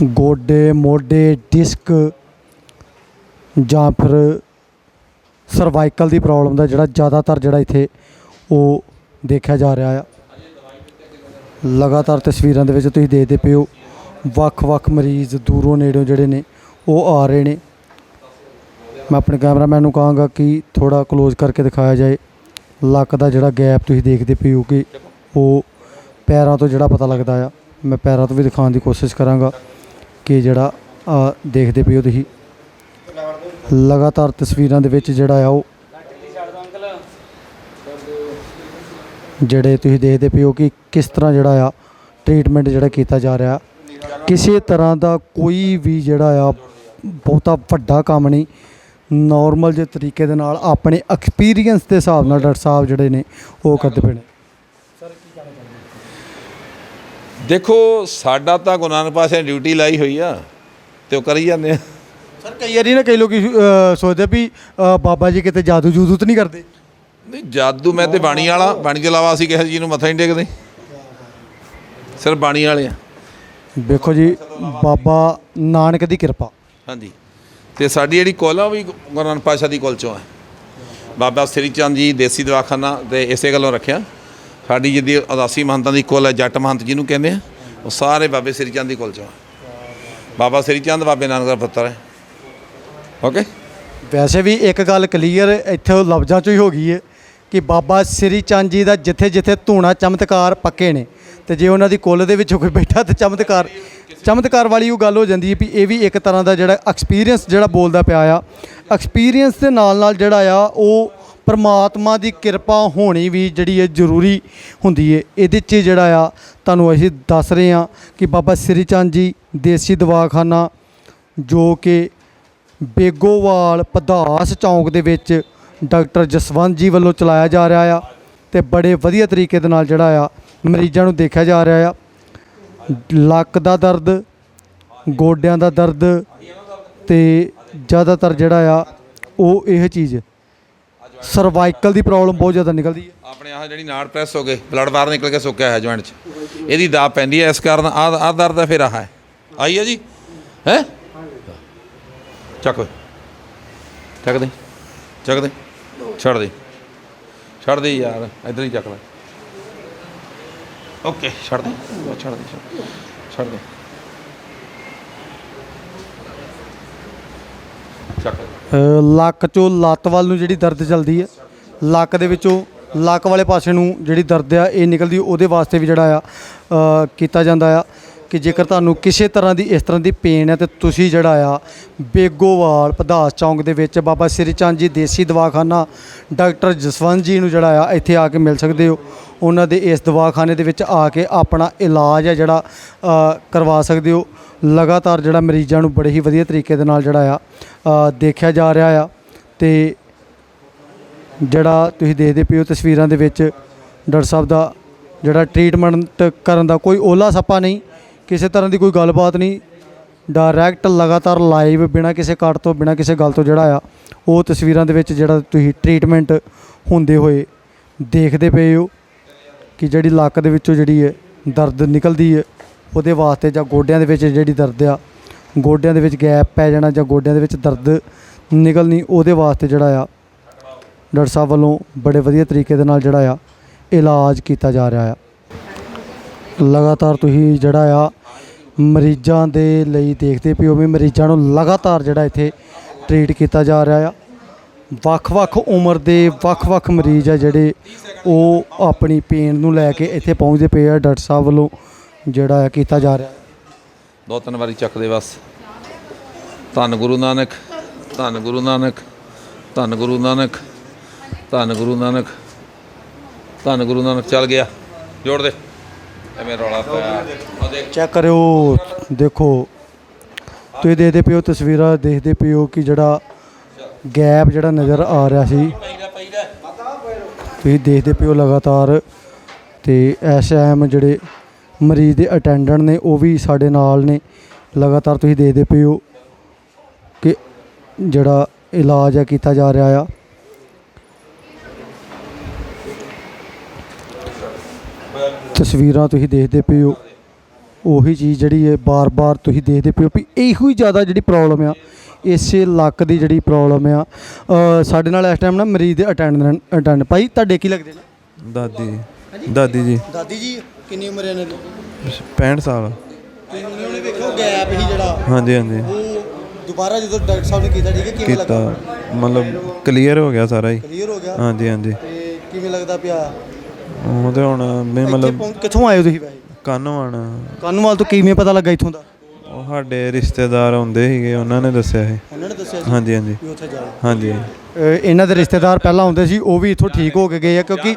Speaker 2: ਗੋਡੇ, ਮੋਢੇ ਡਿਸਕ ਜਾਂ ਫਿਰ ਸਰਵਾਈਕਲ ਦੀ ਪ੍ਰੋਬਲਮ ਦਾ ਜਿਹੜਾ ਜ਼ਿਆਦਾਤਰ ਜਿਹੜਾ ਇੱਥੇ ਉਹ ਦੇਖਿਆ ਜਾ ਰਿਹਾ ਆ। ਲਗਾਤਾਰ ਤਸਵੀਰਾਂ ਦੇ ਵਿੱਚ ਤੁਸੀਂ ਦੇਖਦੇ ਪਏ ਹੋ ਵੱਖ-ਵੱਖ ਮਰੀਜ਼ ਦੂਰੋਂ ਨੇੜਿਓਂ ਜਿਹੜੇ ਨੇ, ਉਹ ਆ ਰਹੇ ਨੇ। ਮੈਂ ਆਪਣੇ ਕੈਮਰਾਮੈਨ ਨੂੰ ਕਹਾਂਗਾ ਕਿ ਥੋੜਾ ক্লোਜ਼ ਕਰਕੇ ਦਿਖਾਇਆ ਜਾਏ। ਲੱਕ ਦਾ ਜਿਹੜਾ ਗੈਪ ਤੁਸੀਂ ਦੇਖਦੇ ਪਏ ਹੋ ਕਿ ਉਹ ਪੈਰਾਂ ਤੋਂ ਜਿਹੜਾ ਪਤਾ ਲੱਗਦਾ ਆ, ਮੈਂ ਪੈਰਾਂ ਤੋਂ ਵੀ ਦਿਖਾਉਣ ਦੀ ਕੋਸ਼ਿਸ਼ ਕਰਾਂਗਾ ਕਿ ਜਿਹੜਾ ਦੇਖਦੇ ਪਏ ਹੋ ਤੁਸੀਂ। ਲਗਾਤਾਰ ਤਸਵੀਰਾਂ ਦੇ ਵਿੱਚ ਜਿਹੜਾ ਆ, ਉਹ ਜਿਹੜੇ ਤੁਸੀਂ ਦੇਖਦੇ ਹੋ ਕਿ ਕਿਸ ਤਰ੍ਹਾਂ ਜਿਹੜਾ ਆ ਟ੍ਰੀਟਮੈਂਟ ਜਿਹੜਾ ਕੀਤਾ ਜਾ ਰਿਹਾ। ਕਿਸੇ ਤਰ੍ਹਾਂ ਦਾ ਕੋਈ ਵੀ ਜਿਹੜਾ ਆ ਬਹੁਤਾ ਵੱਡਾ ਕੰਮ ਨਹੀਂ। ਨਾਰਮਲ ਜਿਹੇ ਤਰੀਕੇ ਦੇ ਨਾਲ ਆਪਣੇ ਐਕਸਪੀਰੀਅੰਸ ਦੇ ਹਿਸਾਬ ਨਾਲ ਡਾਕਟਰ ਸਾਹਿਬ ਜਿਹੜੇ ਨੇ ਉਹ ਕਰਦੇ ਪਏ ਨੇ।
Speaker 3: ਦੇਖੋ ਸਾਡਾ ਤਾਂ ਗੁਰੂ ਨਾਨਕ ਨੇ ਡਿਊਟੀ ਲਾਈ ਹੋਈ ਆ ਤੇ ਉਹ ਕਰੀ ਜਾਂਦੇ ਆ।
Speaker 2: ਸਰ ਕਈ ਵਾਰੀ ਨਾ ਕਈ ਲੋਕੀ ਸੋਚਦੇ ਵੀ ਬਾਬਾ ਜੀ ਕਿਤੇ ਜਾਦੂ ਜੂਦੂ ਤਾਂ ਨਹੀਂ ਕਰਦੇ।
Speaker 3: ਨਹੀਂ ਜਾਦੂ ਮੈਂ ਤੇ ਬਾਣੀ ਵਾਲਾ ਬਾਣੀ ਦੇ ਇਲਾਵਾ ਅਸੀਂ ਕਿਸੇ ਜੀ ਨੂੰ ਮੱਥਾ ਨਹੀਂ ਟੇਕਦੇ। ਸਿਰਫ ਬਾਣੀ ਵਾਲੇ ਆ।
Speaker 2: ਵੇਖੋ ਜੀ ਬਾਬਾ ਨਾਨਕ ਦੀ ਕਿਰਪਾ।
Speaker 3: ਹਾਂਜੀ। ਤੇ ਸਾਡੀ ਜਿਹੜੀ ਕੁਲ ਆ ਉਹ ਵੀ ਗੁਰੂ ਨਾਨਕ ਪਾਤਸ਼ਾਹ ਦੀ ਕੁਲ ਚੋਂ ਹੈ। ਬਾਬਾ ਸ੍ਰੀ ਚੰਦ ਜੀ ਦੇਸੀ ਦਵਾਖਾਨਾ ਤੇ ਇਸੇ ਗੱਲੋਂ ਰੱਖਿਆ। ਸਾਡੀ ਜਿਹਦੀ ਉਦਾਸੀ ਮਹੰਤਾਂ ਦੀ ਕੁਲ ਹੈ ਜੱਟ ਮਹੰਤ ਜਿਹਨੂੰ ਕਹਿੰਦੇ ਆ ਉਹ ਸਾਰੇ ਬਾਬੇ ਸ੍ਰੀ ਚੰਦ ਦੀ ਕੁਲ ਚੋਂ ਆ ਬਾਬਾ ਸ੍ਰੀ ਚੰਦ ਬਾਬੇ ਨਾਨਕ ਦਾ ਪੁੱਤਰ ਹੈ। ਓਕੇ
Speaker 2: ਵੈਸੇ ਵੀ ਇੱਕ ਗੱਲ ਕਲੀਅਰ ਇੱਥੇ ਲਫ਼ਜ਼ਾਂ ਚੋਂ ਹੀ ਹੋ ਗਈ ਹੈ ਕਿ ਬਾਬਾ ਸ੍ਰੀ ਚੰਦ ਜੀ ਦਾ ਜਿੱਥੇ ਜਿੱਥੇ ਧੂਣਾ ਚਮਤਕਾਰ ਪੱਕੇ ਨੇ, ਤੇ ਜੇ ਉਹਨਾਂ ਦੀ ਕੁੱਲ ਦੇ ਵਿੱਚ ਕੋਈ ਬੈਠਾ ਤੇ ਚਮਤਕਾਰ ਚਮਤਕਾਰ ਵਾਲੀ ਉਹ ਗੱਲ ਹੋ ਜਾਂਦੀ ਹੈ ਵੀ ਇਹ ਵੀ ਇੱਕ ਤਰ੍ਹਾਂ ਦਾ ਜਿਹੜਾ ਐਕਸਪੀਰੀਅੰਸ ਜਿਹੜਾ ਬੋਲਦਾ ਪਿਆ ਆ। ਐਕਸਪੀਰੀਅੰਸ ਦੇ ਨਾਲ ਨਾਲ ਜਿਹੜਾ ਆ, ਉਹ ਪਰਮਾਤਮਾ ਦੀ ਕਿਰਪਾ ਹੋਣੀ ਵੀ ਜਿਹੜੀ ਹੈ ਜ਼ਰੂਰੀ ਹੁੰਦੀ ਹੈ। ਇਹਦੇ 'ਚ ਜਿਹੜਾ ਆ, ਤੁਹਾਨੂੰ ਅਸੀਂ ਦੱਸ ਰਹੇ ਹਾਂ ਕਿ ਬਾਬਾ ਸ੍ਰੀ ਚੰਦ ਜੀ ਦੇਸੀ ਦਵਾਖਾਨਾ ਜੋ ਕਿ ਬੇਗੋਵਾਲ ਪਧਾਸ ਚੌਂਕ ਦੇ ਵਿੱਚ ਡਾਕਟਰ ਜਸਵੰਤ ਜੀ ਵੱਲੋਂ ਚਲਾਇਆ ਜਾ ਰਿਹਾ ਆ ਤੇ ਬੜੇ ਵਧੀਆ ਤਰੀਕੇ ਦੇ ਨਾਲ ਜਿਹੜਾ ਆ ਮਰੀਜ਼ਾਂ ਨੂੰ ਦੇਖਿਆ ਜਾ ਰਿਹਾ ਆ। ਲੱਕ ਦਾ ਦਰਦ, ਗੋਡਿਆਂ ਦਾ ਦਰਦ ਤੇ ਜ਼ਿਆਦਾਤਰ ਜਿਹੜਾ ਆ ਉਹ ਇਹ ਚੀਜ਼ ਸਰਵਾਈਕਲ ਦੀ ਪ੍ਰੋਬਲਮ ਬਹੁਤ ਜ਼ਿਆਦਾ ਨਿਕਲਦੀ ਹੈ।
Speaker 3: ਆਪਣੇ ਆਹ ਜਿਹੜੀ ਨਾੜ ਪ੍ਰੈਸ ਹੋ ਗਏ ਬਲੱਡ ਬਾਹਰ ਨਿਕਲ ਕੇ ਸੁੱਕਿਆ ਹੈ ਜੁਆਇੰਟ 'ਚ। ਇਹਦੀ ਦਾਬ ਪੈਂਦੀ ਹੈ, ਇਸ ਕਾਰਨ ਆ ਆ ਦਰਦ ਹੈ, ਫਿਰ ਆਹ ਹੈ। ਆਈ ਹੈ ਜੀ? ਹੈ? ਚੱਕ ਓਏ। ਚੱਕ ਦੇ ਚੱਕ ਦੇ। ਛੱਡ ਦੇ। ਛੱਡ ਦੇ ਯਾਰ, ਇਧਰ ਹੀ ਚੱਕ ਲੈ। ਓਕੇ, ਛੱਡ ਦੇ। ਛੱਡ ਦੇ, ਛੱਡ- ਦੇ।
Speaker 2: ਲੱਕ ਚੋਂ ਲੱਤ ਵੱਲ ਨੂੰ ਜਿਹੜੀ ਦਰਦ ਚੱਲਦੀ ਹੈ, ਲੱਕ ਦੇ ਵਿੱਚੋਂ ਲੱਕ ਵਾਲੇ ਪਾਸੇ ਨੂੰ ਜਿਹੜੀ ਦਰਦ ਆ, ਇਹ ਨਿਕਲਦੀ, ਉਹਦੇ ਵਾਸਤੇ ਵੀ ਜਿਹੜਾ ਆ ਕੀਤਾ ਜਾਂਦਾ ਆ। ਕਿ ਜੇਕਰ ਤੁਹਾਨੂੰ ਕਿਸੇ ਤਰ੍ਹਾਂ ਦੀ ਇਸ ਤਰ੍ਹਾਂ ਦੀ ਪੇਨ ਹੈ ਤੇ ਤੁਸੀਂ ਜਿਹੜਾ ਆ ਬੇਗੋਵਾਲ ਪਧਾਸ ਚੌਂਕ ਦੇ ਵਿੱਚ ਬਾਬਾ ਸ੍ਰੀ ਚੰਦ ਜੀ ਦੇਸੀ ਦਵਾਖਾਨਾ, ਡਾਕਟਰ ਜਸਵੰਤ ਜੀ ਨੂੰ ਜਿਹੜਾ ਆ ਇੱਥੇ ਆ ਕੇ ਮਿਲ ਸਕਦੇ ਹੋ। ਉਹਨਾਂ ਦੇ ਇਸ ਦਵਾਖਾਨੇ ਦੇ ਵਿੱਚ ਆ ਕੇ ਆਪਣਾ ਇਲਾਜ ਹੈ ਜਿਹੜਾ ਕਰਵਾ ਸਕਦੇ ਹੋ। ਲਗਾਤਾਰ ਜਿਹੜਾ ਮਰੀਜ਼ਾਂ ਨੂੰ ਬੜੇ ਹੀ ਵਧੀਆ ਤਰੀਕੇ ਦੇ ਨਾਲ ਜਿਹੜਾ ਆ ਦੇਖਿਆ ਜਾ ਰਿਹਾ ਆ। ਤੇ ਜਿਹੜਾ ਤੁਸੀਂ ਦੇਖਦੇ ਪਿਓ ਤਸਵੀਰਾਂ ਦੇ ਵਿੱਚ, ਡਾਕਟਰ ਸਾਹਿਬ ਦਾ ਜਿਹੜਾ ਟ੍ਰੀਟਮੈਂਟ ਕਰਨ ਦਾ ਕੋਈ ਓਲਾ ਸੱਪਾ ਨਹੀਂ ਕਿਸੇ ਤਰ੍ਹਾਂ ਦੀ ਕੋਈ ਗੱਲਬਾਤ ਨਹੀਂ। ਡਾਇਰੈਕਟ ਲਗਾਤਾਰ ਲਾਈਵ ਬਿਨਾਂ ਕਿਸੇ ਕੱਟ ਤੋਂ, ਬਿਨਾਂ ਕਿਸੇ ਗੱਲ ਤੋਂ ਜਿਹੜਾ ਆ, ਉਹ ਤਸਵੀਰਾਂ ਦੇ ਵਿੱਚ ਜਿਹੜਾ ਤੁਸੀਂ ਟ੍ਰੀਟਮੈਂਟ ਹੁੰਦੇ ਹੋਏ ਦੇਖਦੇ ਪਏ ਹੋ ਕਿ ਜਿਹੜੀ ਲੱਕ ਦੇ ਵਿੱਚੋਂ ਜਿਹੜੀ ਹੈ ਦਰਦ ਨਿਕਲਦੀ ਹੈ, ਉਹਦੇ ਵਾਸਤੇ ਜਾਂ ਗੋਡਿਆਂ ਦੇ ਵਿੱਚ ਜਿਹੜੀ ਦਰਦ ਆ, ਗੋਡਿਆਂ ਦੇ ਵਿੱਚ ਗੈਪ ਪੈ ਜਾਣਾ ਜਾਂ ਗੋਡਿਆਂ ਦੇ ਵਿੱਚ ਦਰਦ ਨਿਕਲਣੀ, ਉਹਦੇ ਵਾਸਤੇ ਜਿਹੜਾ ਆ, ਡਾਕਟਰ ਸਾਹਿਬ ਵੱਲੋਂ ਬੜੇ ਵਧੀਆ ਤਰੀਕੇ ਦੇ ਨਾਲ ਜਿਹੜਾ ਆ, ਇਲਾਜ ਕੀਤਾ ਜਾ ਰਿਹਾ ਆ। ਲਗਾਤਾਰ ਤੁਸੀਂ ਜਿਹੜਾ ਆ ਮਰੀਜ਼ਾਂ ਦੇ ਲਈ ਦੇਖਦੇ ਪਿਓ ਵੀ ਮਰੀਜ਼ਾਂ ਨੂੰ ਲਗਾਤਾਰ ਜਿਹੜਾ ਇੱਥੇ ਟ੍ਰੀਟ ਕੀਤਾ ਜਾ ਰਿਹਾ ਆ। ਵੱਖ-ਵੱਖ ਉਮਰ ਦੇ ਵੱਖ-ਵੱਖ ਮਰੀਜ਼ ਆ ਜਿਹੜੇ ਉਹ ਆਪਣੀ ਪੇਨ ਨੂੰ ਲੈ ਕੇ ਇੱਥੇ ਪਹੁੰਚਦੇ ਪਏ ਆ, ਡਾਕਟਰ ਸਾਹਿਬ ਵੱਲੋਂ ਜਿਹੜਾ ਆ ਕੀਤਾ ਜਾ ਰਿਹਾ।
Speaker 3: ਦੋ ਤਿੰਨ ਵਾਰੀ ਚੱਕਦੇ ਬਸ। ਧੰਨ ਗੁਰੂ ਨਾਨਕ, ਧੰਨ ਗੁਰੂ ਨਾਨਕ, ਧੰਨ ਗੁਰੂ ਨਾਨਕ, ਧੰਨ ਗੁਰੂ ਨਾਨਕ, ਧੰਨ ਗੁਰੂ ਨਾਨਕ। ਚੱਲ ਗਿਆ। ਜੋੜ ਦੇ। ਐਵੇਂ ਰੌਲਾ ਪਿਆ। ਉਹ ਦੇਖ।
Speaker 2: ਚੈੱਕ ਕਰਿਓ, ਦੇਖੋ। ਤੁਸੀਂ ਦੇਖਦੇ ਪਿਓ ਤਸਵੀਰਾਂ, ਦੇਖਦੇ ਪਿਓ ਕਿ ਜਿਹੜਾ ਗੈਪ ਜਿਹੜਾ ਨਜ਼ਰ ਆ ਰਿਹਾ ਸੀ। ਤੁਸੀਂ ਦੇਖਦੇ ਪਿਓ ਲਗਾਤਾਰ ਤੇ ਇਸ ਟਾਈਮ ਜਿਹੜੇ ਮਰੀਜ਼ ਦੇ ਅਟੈਂਡੈਂਟ ਨੇ, ਉਹ ਵੀ ਸਾਡੇ ਨਾਲ ਨੇ। ਲਗਾਤਾਰ ਤੁਸੀਂ ਦੇਖਦੇ ਪਿਓ ਕਿ ਜਿਹੜਾ ਇਲਾਜ ਆ, ਕੀਤਾ ਜਾ ਰਿਹਾ ਆ। ਤਸਵੀਰਾਂ ਤੁਸੀਂ ਦੇਖਦੇ ਪਏ ਹੋ। ਉਹੀ ਚੀਜ਼ ਜਿਹੜੀ ਹੈ ਬਾਰ-ਬਾਰ ਤੁਸੀਂ ਦੇਖਦੇ ਪਏ ਹੋ ਵੀ ਇਹੋ ਹੀ ਜ਼ਿਆਦਾ ਜਿਹੜੀ ਪ੍ਰੋਬਲਮ ਆ ਇਸੇ ਲੱਕ ਦੀ ਜਿਹੜੀ ਪ੍ਰੋਬਲਮ ਆ। ਸਾਡੇ ਨਾਲ ਇਸ ਟਾਈਮ ਨਾ ਮਰੀਜ਼ ਦੇ ਅਟੈਂਡੈਂਟ ਅਟੈਂਡ ਭਾਈ ਤੁਹਾਡੇ ਕੀ ਲੱਗਦੇ ਨੇ?
Speaker 5: ਦਾਦੀ ਦਾਦੀ ਜੀ।
Speaker 2: ਦਾਦੀ ਜੀ ਕਿੰਨੀ ਉਮਰ ਹੈ ਇਹਨਾਂ ਦੀ?
Speaker 5: 65 ਸਾਲ।
Speaker 2: ਤੇ ਉਹਨੇ ਵੇਖੋ ਗੈਪ ਹੀ ਜਿਹੜਾ
Speaker 5: ਹਾਂਜੀ ਹਾਂਜੀ।
Speaker 2: ਉਹ ਦੁਬਾਰਾ ਜਦੋਂ ਡਾਕਟਰ ਸਾਹਿਬ ਨੇ ਕੀਤਾ ਠੀਕ ਹੈ ਕਿਵੇਂ ਲੱਗਾ?
Speaker 5: ਮਤਲਬ ਕਲੀਅਰ ਹੋ ਗਿਆ ਸਾਰਾ ਹੀ।
Speaker 2: ਕਲੀਅਰ ਹੋ ਗਿਆ?
Speaker 5: ਹਾਂਜੀ ਹਾਂਜੀ।
Speaker 2: ਤੇ ਕਿਵੇਂ ਲੱਗਦਾ ਪਿਆ?
Speaker 5: ਉਹ ਤੇ ਹੁਣ ਮੈਂ
Speaker 2: ਇੱਥੇ
Speaker 5: ਮਤਲਬ
Speaker 2: ਪਹੁੰਚ- ਕਿੱਥੋਂ ਆਏ ਹੋ ਤੁਸੀਂ ਵੈਸੇ?
Speaker 5: ਕੰਨਵਾਨ
Speaker 2: ਕਾਨੂੰਵਾਲ ਤੋਂ ਕਿਵੇਂ ਪਤਾ ਲੱਗਾ ਇੱਥੋਂ ਦਾ?
Speaker 5: ਉਹ ਸਾਡੇ ਰਿਸ਼ਤੇਦਾਰ ਆਉਂਦੇ ਸੀਗੇ ਉਹਨਾਂ ਨੇ ਦੱਸਿਆ ਸੀ।
Speaker 2: ਉਹਨਾਂ ਨੇ ਦੱਸਿਆ ਸੀ?
Speaker 5: ਹਾਂਜੀ ਹਾਂਜੀ।
Speaker 2: ਵੀ ਉੱਥੇ ਜਾਓ
Speaker 5: ਹਾਂਜੀ
Speaker 2: ਅ, ਇਹਨਾਂ ਦੇ ਰਿਸ਼ਤੇਦਾਰ ਪਹਿਲਾਂ ਆਉਂਦੇ ਸੀ ਉਹ ਵੀ ਇੱਥੋਂ ਠੀਕ ਹੋ ਕੇ ਗਏ ਆ ਕਿਉਂਕਿ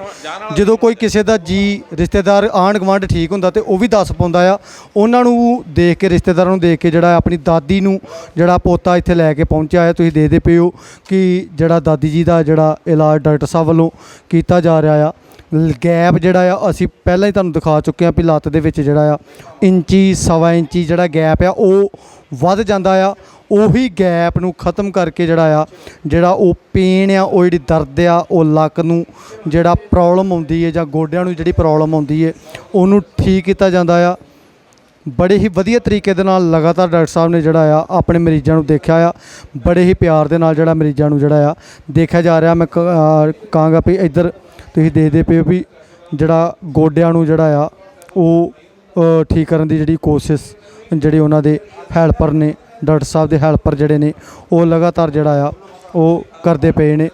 Speaker 2: ਜਦੋਂ ਕੋਈ ਕਿਸੇ ਦਾ ਜੀ ਰਿਸ਼ਤੇਦਾਰ ਆਂਢ ਗੁਆਂਢ ਠੀਕ ਹੁੰਦਾ ਤੇ ਉਹ ਵੀ ਦੱਸ ਪਾਉਂਦਾ ਆ ਉਹਨਾਂ ਨੂੰ ਦੇਖ ਕੇ ਰਿਸ਼ਤੇਦਾਰਾਂ ਨੂੰ ਦੇਖ ਕੇ ਜਿਹੜਾ ਆਪਣੀ ਦਾਦੀ ਨੂੰ ਜਿਹੜਾ ਪੋਤਾ ਇੱਥੇ ਲੈ ਕੇ ਪਹੁੰਚਿਆ ਹੈ ਤੁਸੀਂ ਦੇਖਦੇ ਪਏ ਹੋ ਕਿ ਜਿਹੜਾ ਦਾਦੀ ਜੀ ਦਾ ਜਿਹੜਾ ਇਲਾਜ ਡਾਕਟਰ ਸਾਹਿਬ ਵੱਲੋਂ ਕੀਤਾ ਜਾ ਰਿਹਾ ਆ। ਗੈਪ ਜਿਹੜਾ ਆ, ਅਸੀਂ ਪਹਿਲਾਂ ਹੀ ਤੁਹਾਨੂੰ ਦਿਖਾ ਚੁੱਕੇ ਆ ਵੀ ਲੱਤ ਦੇ ਵਿੱਚ ਜਿਹੜਾ ਆ, ਇੰਚੀ, ਸਵਾ ਇੰਚੀ ਜਿਹੜਾ ਗੈਪ ਆ, ਉਹ ਵੱਧ ਜਾਂਦਾ ਆ। ਉਹੀ ਗੈਪ ਨੂੰ ਖਤਮ ਕਰਕੇ ਜਿਹੜਾ ਆ, ਜਿਹੜਾ ਉਹ ਪੇਨ ਆ, ਉਹ ਜਿਹੜੀ ਦਰਦ ਆ, ਉਹ ਲੱਕ ਨੂੰ ਜਿਹੜਾ ਪ੍ਰੋਬਲਮ ਆਉਂਦੀ ਹੈ ਜਾਂ ਗੋਡਿਆਂ ਨੂੰ ਜਿਹੜੀ ਪ੍ਰੋਬਲਮ ਆਉਂਦੀ ਹੈ ਉਹਨੂੰ ਠੀਕ ਕੀਤਾ ਜਾਂਦਾ ਆ। ਬੜੇ ਹੀ ਵਧੀਆ ਤਰੀਕੇ ਦੇ ਨਾਲ ਲਗਾਤਾਰ ਡਾਕਟਰ ਸਾਹਿਬ ਨੇ ਜਿਹੜਾ ਆ, ਆਪਣੇ ਮਰੀਜ਼ਾਂ ਨੂੰ ਦੇਖਿਆ ਆ। ਬੜੇ ਹੀ ਪਿਆਰ ਦੇ ਨਾਲ ਜਿਹੜਾ ਮਰੀਜ਼ਾਂ ਨੂੰ ਜਿਹੜਾ ਆ, ਦੇਖਿਆ ਜਾ ਰਿਹਾ। ਮੈਂ ਕ- ਕਹਾਂਗਾ ਵੀ ਇੱਧਰ ਤੁਸੀਂ ਦੇਖਦੇ ਪਏ ਹੋ ਵੀ ਜਿਹੜਾ ਗੋਡਿਆਂ ਨੂੰ ਜਿਹੜਾ ਆ, ਉਹ ਠੀਕ ਕਰਨ ਦੀ ਜਿਹੜੀ ਕੋਸ਼ਿਸ਼ ਜਿਹੜੇ ਉਹਨਾਂ ਦੇ ਹੈਲਪਰ ਨੇ, ਡਾਕਟਰ ਸਾਹਿਬ ਦੇ ਹੈਲਪਰ ਜਿਹੜੇ ਨੇ, ਉਹ ਲਗਾਤਾਰ ਜਿਹੜਾ ਆ, ਉਹ ਕਰਦੇ ਪਏ ਨੇ।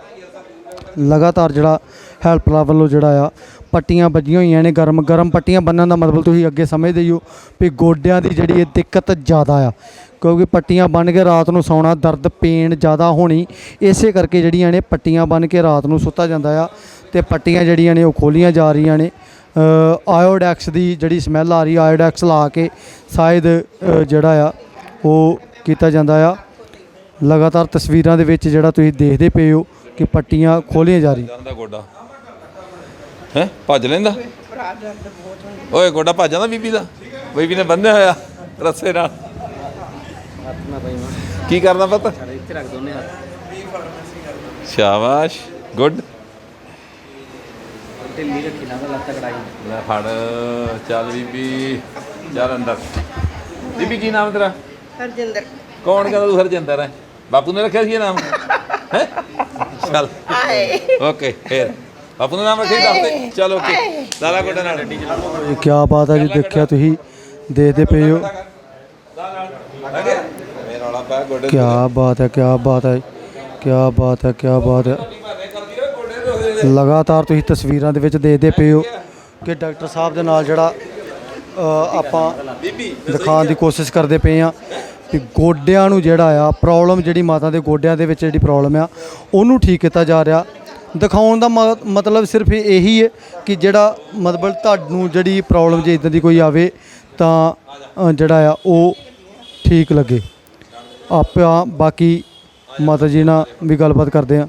Speaker 2: ਲਗਾਤਾਰ ਜਿਹੜਾ ਹੈਲਪਰਾਂ ਵੱਲੋਂ ਜਿਹੜਾ ਆ, ਪੱਟੀਆਂ ਵੱਜੀਆਂ ਹੋਈਆਂ ਨੇ, ਗਰਮ ਗਰਮ ਪੱਟੀਆਂ ਬੰਨਣ ਦਾ ਮਤਲਬ ਤੁਸੀਂ ਅੱਗੇ ਸਮਝਦੇ ਹੀ ਹੋ ਵੀ ਗੋਡਿਆਂ ਦੀ ਜਿਹੜੀ ਇਹ ਦਿੱਕਤ ਜ਼ਿਆਦਾ ਆ। ਕਿਉਂਕਿ ਪੱਟੀਆਂ ਬੰਨ ਕੇ ਰਾਤ ਨੂੰ ਸੌਣਾ ਦਰਦ, ਪੇਨ ਜ਼ਿਆਦਾ ਹੋਣੀ, ਇਸੇ ਕਰਕੇ ਜਿਹੜੀਆਂ ਨੇ ਪੱਟੀਆਂ ਬੰਨ ਕੇ ਰਾਤ ਨੂੰ ਸੁੱਤਾ ਜਾਂਦਾ ਆ। ਤੇ ਪੱਟੀਆਂ ਜਿਹੜੀਆਂ ਨੇ ਉਹ ਖੋਲੀਆਂ ਜਾ ਰਹੀਆਂ ਨੇ। ਆਇਓਡੈਕਸ ਦੀ ਜਿਹੜੀ ਸਮੈਲ ਆ ਰਹੀ ਆਇਓਡੈਕਸ ਲਾ ਕੇ ਸ਼ਾਇਦ ਜਿਹੜਾ ਆ ਉਹ ਕੀਤਾ ਜਾਂਦਾ ਆ। ਲਗਾਤਾਰ ਤਸਵੀਰਾਂ ਦੇ ਵਿੱਚ ਜਿਹੜਾ ਤੁਸੀਂ ਦੇਖਦੇ ਪਏ ਹੋ ਕਿ ਪੱਟੀਆਂ ਖੋਲੀਆਂ ਜਾ ਰਹੀਆਂ।
Speaker 3: ਜਾਂਦਾ ਗੋਡਾ। ਹੈ? ਭੱਜ ਲੈਂਦਾ? ਓਏ ਗੋਡਾ ਭੱਜ ਜਾਂਦਾ ਬੀਬੀ ਦਾ? ਬੀਬੀ ਨੇ ਬੰਨਿਆ ਹੋਇਆ ਰੱਸੇ ਨਾਲ। ਕੀ ਕਰਨਾ ਪਤਾ? ਇੱਥੇ ਰੱਖ ਦੋਨੇ ਹੱਥ ਸ਼ਾਬਾਸ਼ ਗੁੱਡ। ਢਿੱਲੀ ਰੱਖੀ ਨਾ ਲੱਤ ਕੜਾਈ ਲੈ ਫੜ ਚੱਲ ਬੀਬੀ ਚੱਲ ਅੰਦਰ। ਬੀਬੀ ਕੀ ਨਾਮ ਤੇਰਾ?
Speaker 6: ਹਰਜਿੰਦਰ।
Speaker 3: ਕੌਣ ਕਹਿੰਦਾ ਤੂੰ ਹਰਜਿੰਦਰ ਹੈ? ਬਾਪੂ ਨੇ ਰੱਖਿਆ ਸੀ ਇਹ ਨਾਮ? ਹੈ? ਚੱਲ।
Speaker 6: ਆਏ।
Speaker 3: ਓਕੇ ਫੇਰ। ਬਾਪੂ ਦਾ ਨਾਮ ਰੱਖੀ ਦੱਸ ਦੇ। ਚਲ ਓਕੇ। ਲਾਲਾ ਗੋਡਾ ਨਾਲ।
Speaker 2: ਇਹ ਕੀ ਬਾਤ ਹੈ ਜੀ ਦੇਖਿਆ ਤੁਸੀਂ ਦੇਖਦੇ ਪਏ ਹੋ।
Speaker 3: ਮੇਰਾ ਵਾਲਾ ਪਾ ਗੋਡੇ
Speaker 2: ਕੀ ਬਾਤ ਹੈ ਕੀ ਬਾਤ ਹੈ ਕੀ ਬਾਤ ਹੈ ਕੀ ਬਾਤ ਹੈ। ਲਗਾਤਾਰ ਤੁਸੀਂ ਤਸਵੀਰਾਂ ਦੇ ਵਿੱਚ ਦੇਖਦੇ ਪਏ ਹੋ ਕਿ ਡਾਕਟਰ ਸਾਹਿਬ ਦੇ ਨਾਲ ਜਿਹੜਾ ਆਪਾਂ ਦਿਖਾਉਣ ਦੀ ਕੋਸ਼ਿਸ਼ ਕਰਦੇ ਪਏ ਆ ਕਿ ਗੋਡਿਆਂ ਨੂੰ ਜਿਹੜਾ ਆ ਪ੍ਰੋਬਲਮ ਜਿਹੜੀ ਮਾਤਾ ਦੇ ਗੋਡਿਆਂ ਦੇ ਵਿੱਚ ਜਿਹੜੀ ਪ੍ਰੋਬਲਮ ਆ, ਉਹਨੂੰ ਠੀਕ ਕੀਤਾ ਜਾ ਰਿਹਾ। ਦਿਖਾਉਣ ਦਾ ਮ- ਮਤਲਬ ਸਿਰਫ ਇਹੀ ਹੈ ਕਿ ਜਿਹੜਾ ਮਤਲਬ ਤੁਹਾਨੂੰ ਜਿਹੜੀ ਪ੍ਰੋਬਲਮ ਜੇ ਇਦਾਂ ਦੀ ਕੋਈ ਆਵੇ ਤਾਂ ਜਿਹੜਾ ਆ, ਉਹ ਠੀਕ ਲੱਗੇ। ਆਪਾਂ ਬਾਕੀ ਮਾਤਾ ਜੀ ਨਾਲ ਵੀ ਗੱਲਬਾਤ ਕਰਦੇ ਆ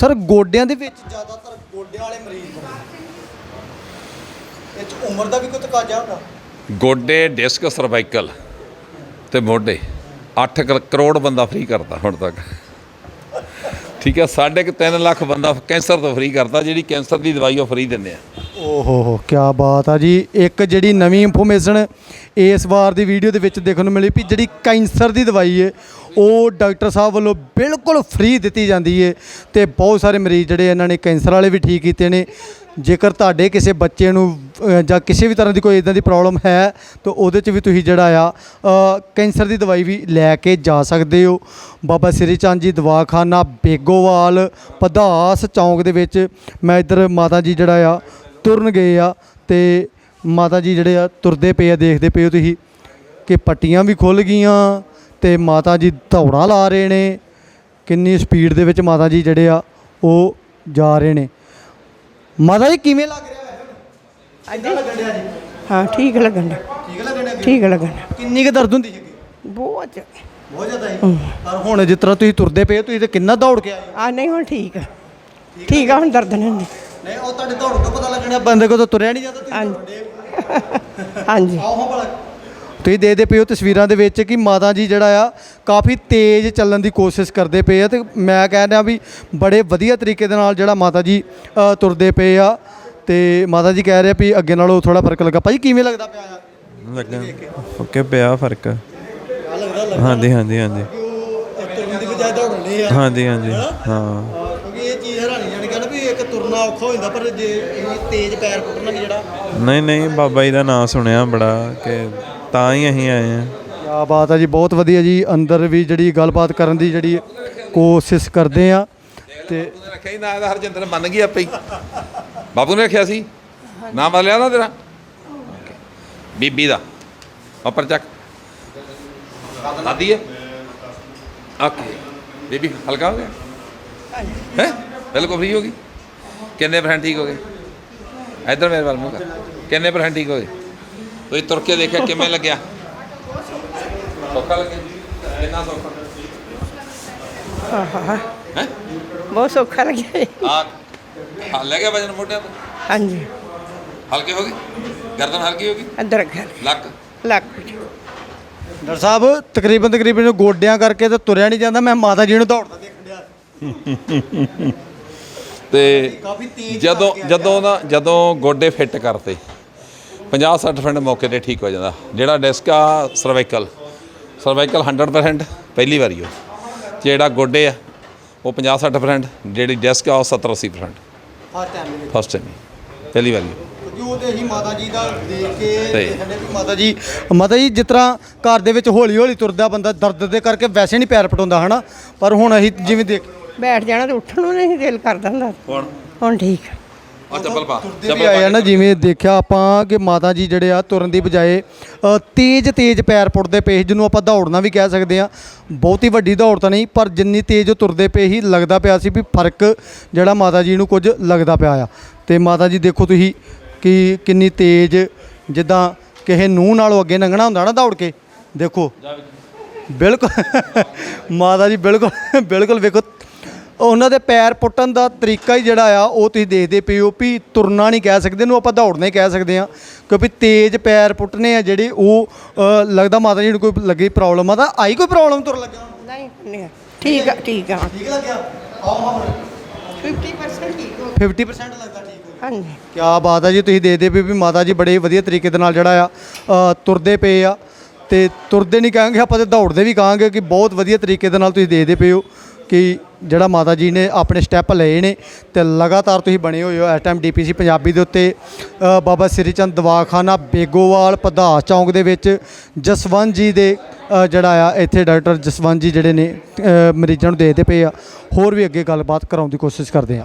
Speaker 2: ਸਰ ਗੋਡਿਆਂ ਦੇ ਵਿੱਚ? ਜ਼ਿਆਦਾਤਰ ਗੋਡਿਆਂ ਵਾਲੇ ਮਰੀਜ਼ ਹੁੰਦੇ ਇਹ 'ਚ ਉਮਰ ਦਾ ਵੀ ਕੋਈ ਤਕਾਜ਼ਾ ਹੁੰਦਾ?
Speaker 3: ਗੋਡੇ ਡਿਸਕ ਸਰਵਾਈਕਲ ਤੇ ਮੋਢੇ। 8 ਕਰੋੜ ਬੰਦਾ ਫ੍ਰੀ ਕਰਤਾ ਹੁਣ ਤੱਕ। ਠੀਕ ਹੈ, ਸਾਢੇ ਕੁ ਤਿੰਨ ਲੱਖ ਬੰਦਾ ਕੈਂਸਰ ਤੋਂ ਫ੍ਰੀ ਕਰਤਾ ਜਿਹੜੀ ਕੈਂਸਰ ਦੀ ਦਵਾਈ ਉਹ ਫ੍ਰੀ ਦਿੰਦੇ ਆ।
Speaker 2: ਓਹੋ ਹੋ ਕੀ ਬਾਤ ਆ ਜੀ। ਇੱਕ ਜਿਹੜੀ ਨਵੀਂ ਇਨਫੋਰਮੇਸ਼ਨ ਇਸ ਵਾਰ ਦੀ ਵੀਡੀਓ ਦੇ ਵਿੱਚ ਦੇਖਣ ਨੂੰ ਮਿਲੀ ਵੀ ਜਿਹੜੀ ਕੈਂਸਰ ਦੀ ਦਵਾਈ ਹੈ ਉਹ ਡਾਕਟਰ ਸਾਹਿਬ ਵੱਲੋਂ ਬਿਲਕੁਲ ਫ੍ਰੀ ਦਿੱਤੀ ਜਾਂਦੀ ਹੈ ਤੇ ਬਹੁਤ ਸਾਰੇ ਮਰੀਜ਼ ਜਿਹੜੇ ਇਹਨਾਂ ਨੇ ਕੈਂਸਰ ਵਾਲੇ ਵੀ ਠੀਕ ਕੀਤੇ ਨੇ। ਜੇਕਰ ਤੁਹਾਡੇ ਕਿਸੇ ਬੱਚੇ ਨੂੰ ਅ, ਜਾਂ ਕਿਸੇ ਵੀ ਤਰ੍ਹਾਂ ਦੀ ਕੋਈ ਇਦਾਂ ਦੀ ਪ੍ਰੋਬਲਮ ਹੈ ਤਾਂ ਉਹਦੇ 'ਚ ਵੀ ਤੁਸੀਂ ਜਿਹੜਾ ਆ ਅ, ਕੈਂਸਰ ਦੀ ਦਵਾਈ ਵੀ ਲੈ ਕੇ ਜਾ ਸਕਦੇ ਹੋ। ਬਾਬਾ ਸ੍ਰੀ ਚੰਦ ਜੀ ਦਵਾਖਾਨਾ ਬੇਗੋਵਾਲ ਪਧਾਸ ਚੌਂਕ ਦੇ ਵਿੱਚ ਮੈਂ ਇੱਧਰ ਮਾਤਾ ਜੀ ਜਿਹੜਾ ਆ ਤੁਰਨ ਗਏ ਆ ਤੇ ਮਾਤਾ ਜੀ ਜਿਹੜੇ ਆ ਤੁਰਦੇ ਪਏ ਆ ਦੇਖਦੇ ਪਏ ਹੋ ਤੁਸੀਂ ਕਿ ਪੱਟੀਆਂ ਵੀ ਖੁੱਲ ਗਈਆਂ ਤੇ ਮਾਤਾ ਜੀ ਦੌੜਾਂ ਲਾ ਰਹੇ ਨੇ। ਕਿੰਨੀ ਸਪੀਡ ਦੇ ਵਿੱਚ ਮਾਤਾ ਜੀ ਜਿਹੜੇ ਆ ਉਹ ਜਾ ਰਹੇ ਨੇ। ਮਾਤਾ ਜੀ ਕਿਵੇਂ ਲੱਗ ਰਿਹਾ ਹੈ
Speaker 6: ਹਾਂਜੀ। ਹਾਂ ਠੀਕ ਲੱਗਣ ਡਿਆ।
Speaker 2: ਠੀਕ ਲੱਗਣ ਡਿਆ?
Speaker 6: ਠੀਕ ਲੱਗਣ ਡਿਆ।
Speaker 2: ਕਿੰਨੀ ਕੁ ਦਰਦ ਹੁੰਦੀ ਹੈਗੀ
Speaker 6: ਬਹੁਤ।
Speaker 2: ਬਹੁਤ ਜ਼ਿਆਦਾ ਹੈ। ਪਰ ਹੁਣ ਜਿਸ ਤਰ੍ਹਾਂ ਤੁਸੀਂ ਤੁਰਦੇ ਪਏ ਹੋ, ਤੁਸੀਂ ਤੇ ਕਿੰਨਾ ਦੌੜ ਕੇ ਆਏ ਹੋ।
Speaker 6: ਆ ਨਹੀਂ ਹੁਣ ਠੀਕ ਆ। ਠੀਕ ਆ ਹੁਣ ਦਰਦ ਨਹੀਂ ਹੁੰਦੀ।
Speaker 2: ਨਹੀਂ ਉਹ ਤੁਹਾਡੇ ਦੌੜ ਤੋਂ ਪਤਾ ਲੱਗਣਾ ਬੰਦੇ ਕੋਲ ਤਾਂ ਤੁਰਿਆ ਨਹੀਂ ਜਾਂਦਾ ਤੁਸੀਂ
Speaker 6: ਹਾਂਜੀ। ਹਾਂਜੀ।
Speaker 2: ਆਓ ਹਾਂ ਭਲਾ। ਤੁਸੀਂ ਦੇਖਦੇ ਪਏ ਹੋ ਤਸਵੀਰਾਂ ਦੇ ਵਿੱਚ ਕਿ ਮਾਤਾ ਜੀ ਜਿਹੜਾ ਆ ਕਾਫੀ ਤੇਜ਼ ਚੱਲਣ ਦੀ ਕੋਸ਼ਿਸ਼ ਕਰਦੇ ਪਏ ਆ ਤੇ ਮੈਂ ਕਹਿ ਰਿਹਾ ਵੀ ਬੜੇ ਵਧੀਆ ਤਰੀਕੇ ਦੇ ਨਾਲ ਜਿਹੜਾ ਮਾਤਾ ਜੀ ਅ, ਤੁਰਦੇ ਪਏ ਆ। ਤੇ ਮਾਤਾ ਜੀ ਕਹਿ ਰਹੇ ਵੀ ਅੱਗੇ ਨਾਲੋਂ ਥੋੜਾ ਫ਼ਰਕ ਲੱਗਾ। ਭਾਈ ਕਿਵੇਂ ਲੱਗਦਾ ਪਿਆ ਆ?
Speaker 5: ਲੱਗਾ ਓਕੇ ਪਿਆ ਫ਼ਰਕ। ਹਾਂਜੀ ਹਾਂਜੀ ਹਾਂਜੀ।
Speaker 2: ਤੁਰਨ ਦੀ ਬਜਾਏ ਦੌੜਨੇ ਆ।
Speaker 5: ਹਾਂਜੀ ਹਾਂਜੀ ਹਾਂ।
Speaker 2: ਕਿਉਂਕਿ ਇਹ ਚੀਜ਼ ਹੈਰਾਨੀ ਜਾਣੀ ਕਹਿੰਦਾ ਵੀ ਇੱਕ ਤੁਰਨਾ ਔਖਾ ਹੋ ਜਾਂਦਾ ਪਰ ਜੇ ਇਹ ਤੇਜ਼ ਪੈਰ ਪੁੱਟਣਾ ਵੀ ਜਿਹੜਾ।
Speaker 5: ਨਹੀਂ ਨਹੀਂ ਬਾਬਾ ਜੀ ਦਾ ਨਾਮ ਸੁਣਿਆ ਬੜਾ ਕਿ ਤਾਂ ਹੀ ਅਸੀਂ ਆਏ ਆ
Speaker 2: ਕਿਆ ਬਾਤ ਹੈ ਜੀ ਬਹੁਤ ਵਧੀਆ ਜੀ। ਅੰਦਰ ਵੀ ਜਿਹੜੀ ਗੱਲਬਾਤ ਕਰਨ ਦੀ ਜਿਹੜੀ ਕੋਸ਼ਿਸ਼ ਕਰਦੇ ਆ ਤੇ
Speaker 3: ਬਾਪੂ ਨੇ ਰੱਖਿਆ ਹੀ ਨਾ ਇਹਦਾ ਹਰਜਿੰਦਰ ਮੰਨ ਗਈ ਆਪੇ ਹੀ। ਬਾਪੂ ਨੇ ਰੱਖਿਆ ਸੀ? ਨਾਮ ਬਦਲਿਆ ਨਾ ਤੇਰਾ? ਬੀਬੀ ਦਾ। ਉੱਪਰ ਚੱਕ। ਦਾਦੀ ਹੈ? ਓਕੇ ਬੀਬੀ ਹਲਕਾ ਹੋ ਗਿਆ? ਹੈ? ਬਿਲਕੁਲ ਫ੍ਰੀ ਹੋ ਗਈ? ਕਿੰਨੇ ਪਰਸੈਂਟ ਠੀਕ ਹੋ ਗਏ? ਇੱਧਰ ਮੇਰੇ ਵੱਲ ਮੂੰਹ ਕਰ ਕਿੰਨੇ ਪਰਸੈਂਟ ਠੀਕ ਹੋ ਗਏ? ਤੁਸੀਂ ਤੁਰ ਕੇ ਦੇਖਿਆ ਕਿਵੇਂ ਲੱਗਿਆ? ਸੌਖਾ ਲੱਗਿਆ ਕਿੰਨਾ ਸੌਖਾ
Speaker 6: ਆਹਾ
Speaker 3: ਹੈ।
Speaker 6: ਬਹੁਤ ਸੌਖਾ ਲੱਗਿਆ ਜੀ।
Speaker 3: ਆ ਹਾਂ ਲੈ ਗਿਆ ਵਜਨ ਮੋਢਿਆਂ ਤੋਂ?
Speaker 6: ਹਾਂਜੀ।
Speaker 3: ਹਲਕੇ ਹੋ ਗਏ? ਗਰਦਨ ਹਲਕੀ ਹੋ ਗਈ?
Speaker 6: ਅੰਦਰ ਗਿਆ
Speaker 3: ਲੱਕ?
Speaker 6: ਲੱਗ
Speaker 2: ਡਾਕਟਰ ਸਾਹਿਬ ਤਕਰੀਬਨ ਤਕਰੀਬਨ ਗੋਡਿਆਂ ਕਰਕੇ ਤਾਂ ਤੁਰਿਆ ਨਹੀਂ ਜਾਂਦਾ ਮੈਂ ਮਾਤਾ ਜੀ ਨੂੰ ਦੌੜਦਾ ਦੇਖਣ ਡਿਆ
Speaker 3: ਤੇ
Speaker 2: ਕਾਫੀ ਤੇਜ਼
Speaker 3: ਜਦੋਂ ਜਦੋਂ ਨਾ ਜਦੋਂ ਗੋਡੇ ਫਿੱਟ ਕਰਤੇ 50 60% ਮੌਕੇ ਤੇ ਠੀਕ ਹੋ ਜਾਂਦਾ। ਜਿਹੜਾ ਡਿਸਕ ਆ ਸਰਵਾਈਕਲ ਸਰਵਾਈਕਲ 100% ਪਹਿਲੀ ਵਾਰੀ ਹੋ ਜਿਹੜਾ ਗੋਡੇ ਆ ਉਹ 50 60% ਜਿਹੜੀ ਡਿਸਕ ਆ ਉਹ 70 80%
Speaker 2: ਹਰ ਟਾਈਮ ਦੇ
Speaker 3: ਫਸਟ ਟਾਈਮ ਪਹਿਲੀ ਵਾਰੀ। ਹੋ
Speaker 2: ਵਿੱਚ ਜੋ ਤੇ ਅਸੀਂ ਮਾਤਾ ਜੀ ਦਾ ਦੇਖ ਕੇ
Speaker 3: ਤੇ-
Speaker 2: ਦੇਖਦੇ ਵੀ ਮਾਤਾ ਜੀ ਮਾਤਾ ਜੀ ਜਿਸ ਤਰ੍ਹਾਂ ਘਰ ਦੇ ਵਿੱਚ ਹੌਲੀ ਹੌਲੀ ਤੁਰਦਾ ਬੰਦਾ ਦਰਦ ਦੇ ਕਰਕੇ ਵੈਸੇ ਨਹੀਂ ਪੈਰ ਪਟਾਉਂਦਾ ਹਨਾ? ਪਰ ਹੁਣ ਅਸੀਂ ਜਿਵੇਂ ਦੇਖ
Speaker 6: ਬੈਠ ਜਾਣਾ ਤੇ ਉੱਠਣ ਨੂੰ ਨਹੀਂ ਦਿਲ ਕਰਦਾ ਹੁੰਦਾ।
Speaker 3: ਹੁਣ
Speaker 6: ਹੁਣ ਠੀਕ। ਆ
Speaker 3: ਆ ਚੱਪਲ ਪਾ
Speaker 2: ਤੁਰਦੇ ਵੀ ਆਏ ਆ ਨਾ ਜਿਵੇਂ ਦੇਖਿਆ ਆਪਾਂ ਕਿ ਮਾਤਾ ਜੀ ਜਿਹੜੇ ਆ ਤੁਰਨ ਦੀ ਬਜਾਏ ਅ, ਤੇਜ਼ ਤੇਜ਼ ਪੈਰ ਪੁੱਟਦੇ ਪਏ ਸੀ, ਜਿਹਨੂੰ ਆਪਾਂ ਦੌੜਨਾ ਵੀ ਕਹਿ ਸਕਦੇ ਆ। ਬਹੁਤੀ ਵੱਡੀ ਦੌੜ ਤਾਂ ਨਹੀਂ ਪਰ ਜਿੰਨੀ ਤੇਜ਼ ਉਹ ਤੁਰਦੇ ਪਏ ਸੀ ਲੱਗਦਾ ਪਿਆ ਸੀ ਵੀ ਫ਼ਰਕ ਜਿਹੜਾ ਮਾਤਾ ਜੀ ਨੂੰ ਕੁਝ ਲੱਗਦਾ ਪਿਆ ਆ। ਤੇ ਮਾਤਾ ਜੀ ਦੇਖੋ ਤੁਸੀਂ ਕਿ ਕਿੰਨੀ ਤੇਜ਼ ਜਿੱਦਾਂ ਕਿਸੇ ਨੂੰਹ ਨਾਲੋਂ ਅੱਗੇ ਲੰਘਣਾ ਹੁੰਦਾ ਨਾ ਦੌੜ ਕੇ ਦੇਖੋ। ਬਿਲਕੁਲ। ਮਾਤਾ ਜੀ ਬਿਲਕੁਲ ਬਿਲਕੁਲ ਵੇਖੋ ਉਹਨਾਂ ਦੇ ਪੈਰ ਪੁੱਟਣ ਦਾ ਤਰੀਕਾ ਹੀ ਜਿਹੜਾ ਆ ਉਹ ਤੁਸੀਂ ਦੇਖਦੇ ਪਏ ਹੋ ਵੀ ਤੁਰਨਾ ਨਹੀਂ ਕਹਿ ਸਕਦੇ ਇਹਨੂੰ ਆਪਾਂ ਦੌੜਨਾ ਹੀ ਕਹਿ ਸਕਦੇ ਆ ਕਿਉਂਕਿ ਤੇਜ਼ ਪੈਰ ਪੁੱਟਨੇ ਆ ਜਿਹੜੇ ਉਹ ਲੱਗਦਾ ਮਾਤਾ ਜੀ ਨੂੰ ਕੋਈ ਲੱਗੀ ਪ੍ਰੋਬਲਮ ਆ ਤਾਂ ਆਈ ਕੋਈ ਪ੍ਰੋਬਲਮ ਤੁਰ ਲੱਗਾ?
Speaker 6: ਨਹੀਂ ਨਹੀਂ। ਠੀਕ ਆ ਠੀਕ ਆ।
Speaker 2: ਠੀਕ ਲੱਗਿਆ? ਆਓ ਹਾਂ
Speaker 6: 50% ਠੀਕ ਹੋ
Speaker 2: 50% ਲੱਗਦਾ ਠੀਕ
Speaker 6: ਹਾਂਜੀ।
Speaker 2: ਕਿਆ ਬਾਤ ਹੈ ਜੀ ਤੁਸੀਂ ਦੇਖਦੇ ਪਏ ਵੀ ਮਾਤਾ ਜੀ ਬੜੇ ਵਧੀਆ ਤਰੀਕੇ ਦੇ ਨਾਲ ਜਿਹੜਾ ਆ ਤੁਰਦੇ ਪਏ ਆ ਤੇ ਤੁਰਦੇ ਨਹੀਂ ਕਹਾਂਗੇ ਆਪਾਂ ਤੇ ਦੌੜਦੇ ਵੀ ਕਹਾਂਗੇ ਕਿ ਬਹੁਤ ਵਧੀਆ ਤਰੀਕੇ ਦੇ ਨਾਲ ਤੁਸੀਂ ਦੇਖਦੇ ਪਏ ਹੋ। ਕਿ ਜਿਹੜਾ ਮਾਤਾ ਜੀ ਨੇ ਆਪਣੇ ਸਟੈਪ ਲਏ ਨੇ ਤੇ ਲਗਾਤਾਰ ਤੁਸੀਂ ਬਣੇ ਹੋਏ ਹੋ ਇਸ ਟਾਈਮ ਡੀਪੀਸੀ ਪੰਜਾਬੀ ਦੇ ਉੱਤੇ। ਬਾਬਾ ਸ੍ਰੀ ਚੰਦ ਦਵਾਖਾਨਾ ਬੇਗੋਵਾਲ ਪਧਾਸ ਚੌਂਕ ਦੇ ਵਿੱਚ ਜਸਵੰਤ ਜੀ ਦੇ ਜਿਹੜਾ ਆ, ਇੱਥੇ ਡਾਕਟਰ ਜਸਵੰਤ ਜੀ ਜਿਹੜੇ ਨੇ ਮਰੀਜ਼ਾਂ ਨੂੰ ਦੇਖਦੇ ਪਏ ਆ। ਹੋਰ ਵੀ ਅੱਗੇ ਗੱਲਬਾਤ ਕਰਾਉਣ ਦੀ ਕੋਸ਼ਿਸ਼ ਕਰਦੇ ਆ।